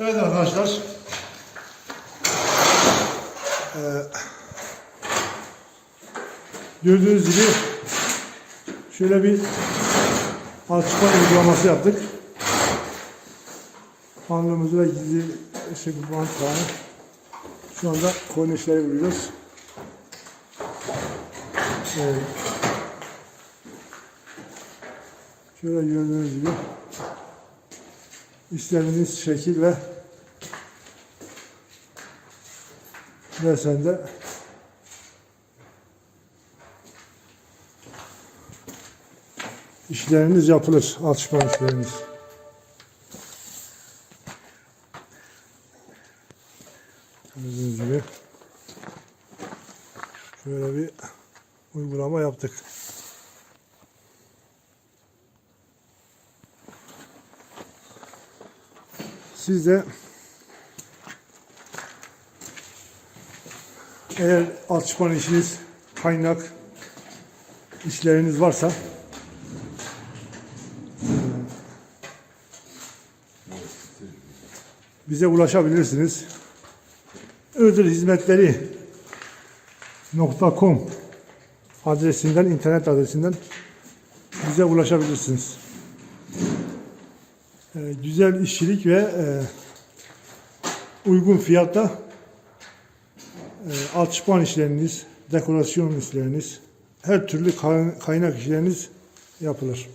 Evet arkadaşlar. Ee, gördüğünüz gibi şöyle bir alçıpan uygulaması yaptık. Fanlığımızı ve gizli ışık bant var. Şu anda kornişleri vuruyoruz. Evet. Şöyle gördüğünüz gibi istediğiniz şekil ve desende işleriniz yapılır. Alçıpan işleriniz. Gördüğünüz gibi şöyle bir uygulama yaptık. Siz de eğer alçıpan işiniz, kaynak işleriniz varsa bize ulaşabilirsiniz. Ödül hizmetleri .com adresinden, internet adresinden bize ulaşabilirsiniz. Ee, güzel işçilik ve e, uygun fiyatta e, alçıpan işleriniz, dekorasyon işleriniz, her türlü kay- kaynak işleriniz yapılır.